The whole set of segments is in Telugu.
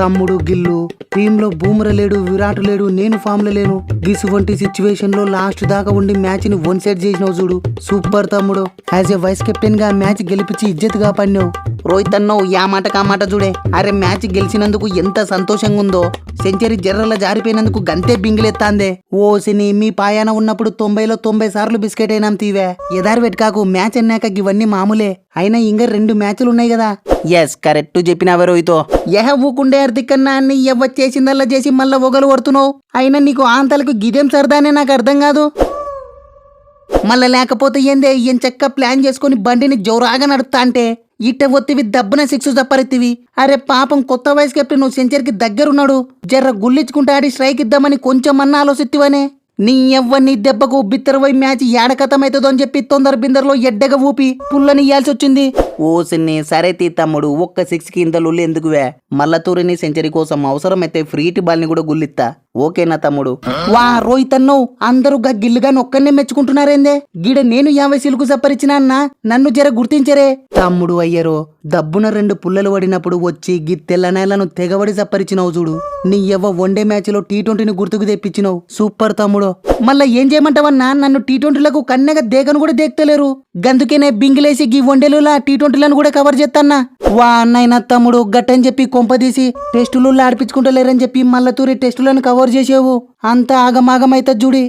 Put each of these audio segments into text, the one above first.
తమ్ముడు గిల్లు. టీంలో బూమర లేడు విరాట్ లేడు నేను ఫామ్లో లేను. గిసువంటి సిచ్యువేషన్లో లాస్ట్ దాకా ఉండి మ్యాచ్ని వన్ సైడ్ చేసినావు చూడు. సూపర్ తమ్ముడు. యాజ్ ఏ వైస్ కెప్టెన్గా మ్యాచ్ గెలిపించి ఇజ్జత్గా పడినావు. రోహిత్ అన్నో యా మాట మాట చూడే అరే మ్యాచ్ గెలిచినందుకు ఎంత సంతోషంగా ఉందో సెంచరీ జర్రల జారిపోయినందుకు గంతే బింగిలెత్తాందే. ఓ సిని మీ పాయాన ఉన్నప్పుడు తొంభైలో తొంభై సార్లు బిస్కెట్ అయినాం తీవే. ఎదారి పెట్టుకాకు మ్యాచ్ అన్నాక ఇవన్నీ మామూలే. అయినా ఇంకా రెండు మ్యాచ్లు ఉన్నాయి కదా ఎస్ కరెక్ట్ చెప్పినావే రోహితో. ఎహ ఊకుండే అర్థికన్నా అన్ని ఎవ్వ చేసిందల్లా చేసి మళ్ళా ఒగలు కొడుతున్నావు. అయినా నీకు ఆంతలకు గిదేం సరదానే నాకు అర్థం కాదు. మళ్ళా లేకపోతే ఏందే? ఏం చెక్క ప్లాన్ చేసుకొని బండిని జోరాగా నడుపుతా అంటే ఇట్ట ఒత్తివి దబ్బున సిక్స్ చప్పరెత్తివి అరే పాపం కొత్త వయసు కెప్టెన్ నువ్వు సెంచరీకి దగ్గరున్నాడు. జర్ర గుల్లించుకుంటా ఆడి స్ట్రైక్ ఇద్దామని కొంచెం అన్న ఆలోచిత్తివనే. నీ ఎవ్వని దెబ్బకు బిత్తరవై మ్యాచ్ ఏడకతమైతుందో అని చెప్పి తొందర బిందరలో ఎడ్డగా ఊపి పుల్లని ఇయ్యాల్సి వచ్చింది ఓ సిన్ని సరే తీ తమ్ముడు ఒక్క సిక్స్కి ఇంత లొల్లి ఎందుకువే మల్లతూరిని సెంచరీ కోసం అవసరమైతే ఫ్రీటి బాల్ని కూడా గుల్లిత్తా ఓకేనా తమ్ముడు? వా రోహిత్ అన్నో అందరూ గా గిల్లుగా ఒక్కనే మెచ్చుకుంటున్నారేందే? గిడ నేను యాభై సిలుకు సప్పరిచినా అన్న నన్ను జర గుర్తించరే. తమ్ముడు అయ్యరో దబ్బున రెండు పుల్లలు పడినప్పుడు వచ్చి గి తెల్లనేలను తెగబడి సప్పరిచినావు చూడు. నీ ఎవ్వ వన్డే మ్యాచ్లో టీ ట్వంటీని గుర్తుకు తెప్పించినావు. సూపర్ తమ్ముడు. మళ్ళా ఏం చేయమంటావన్నా నన్ను టీ ట్వంటీలకు కన్నెగా దేకను కూడా దేక్తలేరు. గందుకేనే బింగిలేసి గీ వన్డేలులా టీ ట్వంటీలను కూడా కవర్ చేస్తాన్నా వా అన్నయ్య తమ్ముడు గట్టని చెప్పి కొంపదీసి టెస్టులు ఆడిపించుకుంటలేరని చెప్పి మల్లతూరి తూరి టెస్టులను కవర్ చేసేవు. అంత ఆగమాగమైతే చూడి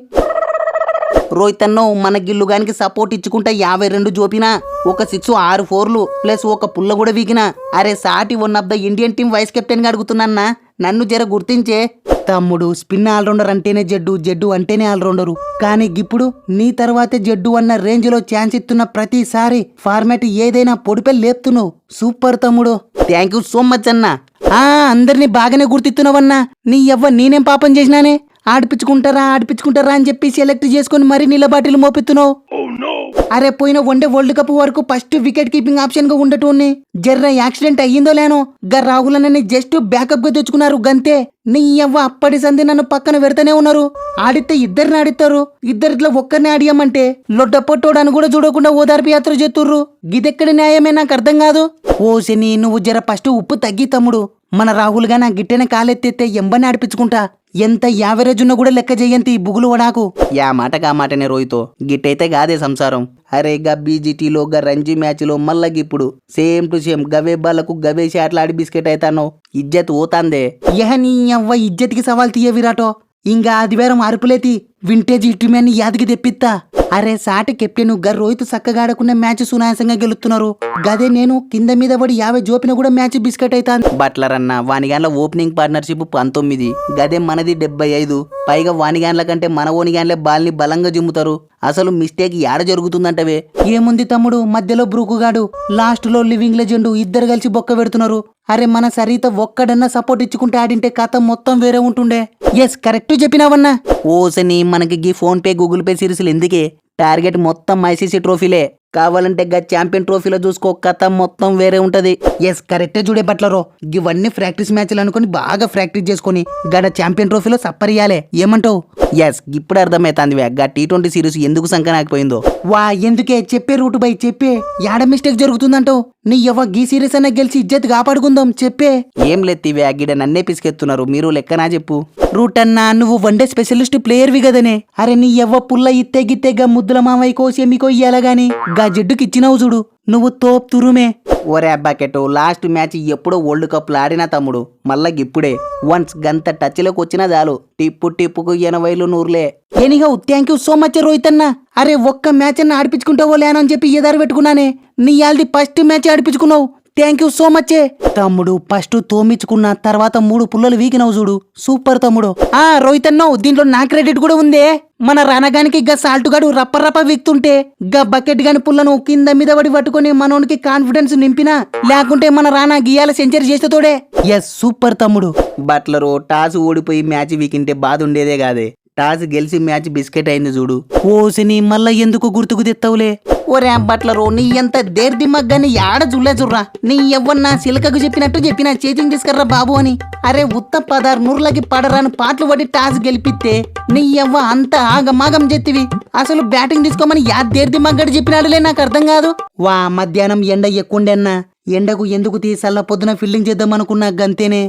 రోహిత్ అన్నో మన గిల్లుగానికి సపోర్ట్ ఇచ్చుకుంటా యాభై రెండు జోపినా ఒక సిక్స్ ఆరు ఫోర్లు ప్లస్ ఒక పుల్ల కూడా వీగినా. అరే సాటి one of the Indian team vice కెప్టెన్గా అడుగుతున్నా నన్ను జర గుర్తించే. తమ్ముడు స్పిన్ ఆల్రౌండర్ అంటేనే జడ్డు జడ్డు అంటేనే ఆల్రౌండరు. కానీ ఇప్పుడు నీ తర్వాతే జడ్డు అన్న రేంజ్లో ఛాన్స్ ఇస్తున్న ప్రతిసారి ఫార్మాట్ ఏదైనా పొడిపై లేపుతున్నావు. సూపర్ తమ్ముడు. థ్యాంక్ యూ సో మచ్ అన్నా. ఆ అందరినీ బాగానే గుర్తిస్తున్నావన్నా. నీ ఎవ్వ నేనేం పాపం చేసినానే? ఆడిపించుకుంటారా ఆడిపించుకుంటారా అని చెప్పి సెలెక్ట్ చేసుకుని మరీ నిలబాటిలు మోపిస్తున్నావు. Oh, అరే పోయిన వన్డే వరల్డ్ కప్ వరకు ఫస్ట్ వికెట్ కీపింగ్ ఆప్షన్గా ఉండటోని జర్ర యాక్సిడెంట్ అయ్యిందో లేనో గా రాహులనని జస్ట్ బ్యాకప్గా తెచ్చుకున్నారు గంతే. నీ అవ్వ అప్పటి సంధి నన్ను పక్కన పెడతానే ఉన్నారు. ఆడితే ఇద్దరిని ఆడిస్తారు. ఇద్దరిలో ఒక్కరిని ఆడియమంటే లొడ్డపొట్టోడని కూడా చూడకుండా ఓదార్పు యాత్ర చేతుర్రు గిదెక్కడి న్యాయమే నాకు అర్థం కాదు. ఓ శని నువ్వు జర ఫస్ట్ ఉప్పు తగ్గి తమ్ముడు. మన రాహుల్గా నా గిట్టెన కాలెత్తెత్తే ఎంబని ఆడిపించుకుంటా. ఎంత యావరేజ్ ఉన్నా కూడా లెక్క చెయ్యంతి బుగులు వడాకు. యా మాట కా మాటనే రోహితో. గిట్టయితే గాదే సంసారం. అరే గా బీజీటీలో గా రంజీ మ్యాచ్లో మళ్ళా ఇప్పుడు సేమ్ టు సేమ్ గవే బాలకు గవే షాట్లు ఆడి బిస్కెట్ అయితానో. ఇజ్జత్ ఓతాందే. యహ నీ అవ్వ ఇజ్జత్కి సవాల్ తీయ విరాటో ఇంకా ఆదివారం అరుపులేతి వింటేజ్ ఇటుమని యాదికి తెప్పిత్తా. అరే సాటి కెప్టెన్గా రోహిత్ చక్కగాడకున్న మ్యాచ్ సునాయాసంగా గెలుస్తున్నారు. గదే నేను కింద మీద పడి యాభై జోపిన కూడా మ్యాచ్ బిస్కెట్ అవుతాను బట్లర్ అన్న వానిగాన్ల ఓపెనింగ్ పార్ట్నర్షిప్ పంతొమ్మిది గదే మనది డెబ్బై ఐదు. పైగా వానిగాన్ల కంటే మన ఓనిగాన్లే బాల్ని బలంగా జిమ్ముతారు. అసలు మిస్టేక్ యాడ జరుగుతుందంటవే? ఏముంది తమ్ముడు? మధ్యలో బ్రూకుగాడు లాస్ట్లో లివింగ్ లెజెండ్ ఇద్దరు కలిసి బొక్క పెడుతున్నారు. అరే మన సరిత ఒక్కడన్నా సపోర్ట్ ఇచ్చుకుంటే ఆడింటే కథ మొత్తం వేరే ఉంటుండే. ఎస్ కరెక్ట్ చెప్పినావన్నా. ఓసని మనకి గీ ఫోన్ పే గూగుల్ పే సిరీస్లు ఎందుకే? టార్గెట్ మొత్తం ఐసీసీ ట్రోఫీలే. కావాలంటే గా ఛాంపియన్ ట్రోఫీలో చూసుకో కథ మొత్తం వేరే ఉంటది. ఎస్ కరెక్టే చూడే బట్లరో. ఇవన్నీ ప్రాక్టీస్ మ్యాచ్లు అనుకొని బాగా ప్రాక్టీస్ చేసుకొని గడ ఛాంపియన్ ట్రోఫీలో సప్పరియాలే. ఏమంటావు? ఎస్ ఇప్పుడు అర్థమైతాంది వే గా టీ ట్వంటీ సిరీస్ ఎందుకు సంకనాకపోయిందో. వా ఎందుకే? చెప్పే రూట్ బై చెప్పే. యాడ మిస్టేక్ జరుగుతుందంటావు? నీ ఎవ గీ సిరీస్ అన్న గెలిచి ఇజ్జత్ కాపాడుకుందాం చెప్పే. ఏం లెత్తివే గిడ నన్నే పిసికెత్తున్నారు. మీరు లెక్కనా చెప్పు. రూట్ అన్నా నువ్వు వన్డే స్పెషలిస్ట్ ప్లేయర్వి కదనే. అరే నీ ఎవ్వ పుల్ల ఇత్తే గిత్తే గా ముద్దుల మామయ్య కోసి మీకో ఇయ్యాల గాని. గా జిడ్డుకి ఇచ్చినావు చూడు. నువ్వు తోప్ తురుమే. ఓరే అబ్బాకెట్ లాస్ట్ మ్యాచ్ ఎప్పుడో వరల్డ్ కప్ ఆడినా తమ్ముడు. మళ్ళా ఇప్పుడే. వన్స్ గంత టచ్లోకి వచ్చినా చాలు. టిప్పు టిప్పుకు ఎనభైలు నూరులే. ఎనిగా thank you so much Rohit అన్న అరే ఒక్క మ్యాచ్ అన్న ఆడిపించుకుంటావో లేనని చెప్పి ఎదారు పెట్టుకున్నానే? నీ యాల్ది ఫస్ట్ మ్యాచ్ ఆడిపించుకున్నావు. థ్యాంక్ యూ సో మచ్ తమ్ముడు ఫస్ట్ తోమించుకున్న తర్వాత మూడు పుల్లలు వీకినావు చూడు. సూపర్ తమ్ముడు. ఆ రోహిత్ అన్నావు దీంట్లో నా క్రెడిట్ కూడా ఉందే. మన రానగానికి గా సాల్ట్ గాడు రప్ప రప్ప వీక్తుంటే గా బకెట్ గాని పుల్లను కింద మీద పడి పట్టుకొని మనోనికి కాన్ఫిడెన్స్ నింపినా లేకుంటే మన రానా గియాల సెంచరీ చేస్తే తోడే. ఎస్ సూపర్ తమ్ముడు. బట్లరు టాస్ ఓడిపోయి మ్యాచ్ వీకింటే బాధ ఉండేదే కాదే. టాస్ గెలిచి మ్యాచ్ బిస్కెట్ అయింది చూడు. ఓసిని మళ్ళా ఎందుకు గుర్తుకు తెత్తవులే? ఒరే బట్లరు నీ ఎంత దేర్దిమ్మగ్గాని యాడ జుల్లే జుర్రా నీ ఎవ్వన్నా సిలకకు చెప్పినట్టు చెప్పిన చేతికి తీసుకర్రా బాబు అని. అరే ఉత్త పదార్ నూర్లకి పడరాని పాటలు పడి టాస్ గెలిపిస్తే నీ ఎవ్వ అంత ఆగమాగం చెత్తివి. అసలు బ్యాటింగ్ తీసుకోమని యా దేర్దిమ్మగ్గడి చెప్పినాడులే నాకు అర్థం కాదు. వా మధ్యాహ్నం ఎండ ఎక్కుండెన్నా. ఎండకు ఎందుకు తీసల్లా పొద్దున ఫీల్డింగ్ చేద్దాం అనుకున్నా గంతేనే.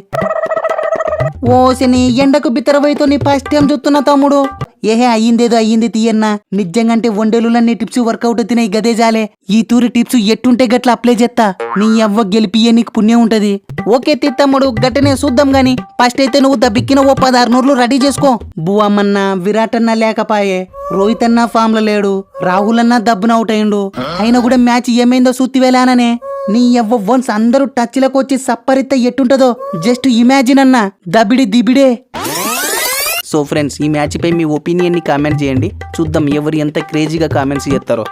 ఓ నీ ఎండకు బిత్తరవైతో నీ ఫస్ట్ టైం చూస్తున్నా తమ్ముడు. ఏహే అయ్యిందేదో అయ్యింది తీయన్నా. నిజంగంటే వండేలులన్నీ టిప్స్ వర్కౌట్ అవుతున్నాయి గదే జాలే. ఈ తూరి టిప్స్ ఎట్టుంటే గట్ల అప్లై చేస్తా నీ ఎవ్వ గెలిపియే నీకు పుణ్యం ఉంటది. ఓకే తిత్తమ్ముడు గట్టనే చూద్దాం గాని. ఫస్ట్ అయితే నువ్వు దబ్బిక్కిన ఓ పదహారు నూర్లు రెడీ చేసుకో. బువమ్మన్న విరాట్ అన్న లేకపాయే. రోహిత్ అన్న ఫామ్లో లేడు. రాహుల్ అన్న దబ్బున అవుట్ అయిండు. అయినా కూడా మ్యాచ్ ఏమైందో సూత్తివేలాననే నీ ఎవ్వ వన్స్ అందరూ టచ్లకు వచ్చి సప్పరిత్త ఎట్టుంటదో జస్ట్ ఇమాజిన్ అన్న. దబిడి దిబిడే. సో ఫ్రెండ్స్ ఈ మ్యాచ్ పై మీ ఒపీనియన్ని కామెంట్ చేయండి. చూద్దాం ఎవరు ఎంత క్రేజీగా కామెంట్స్ చేస్తారో.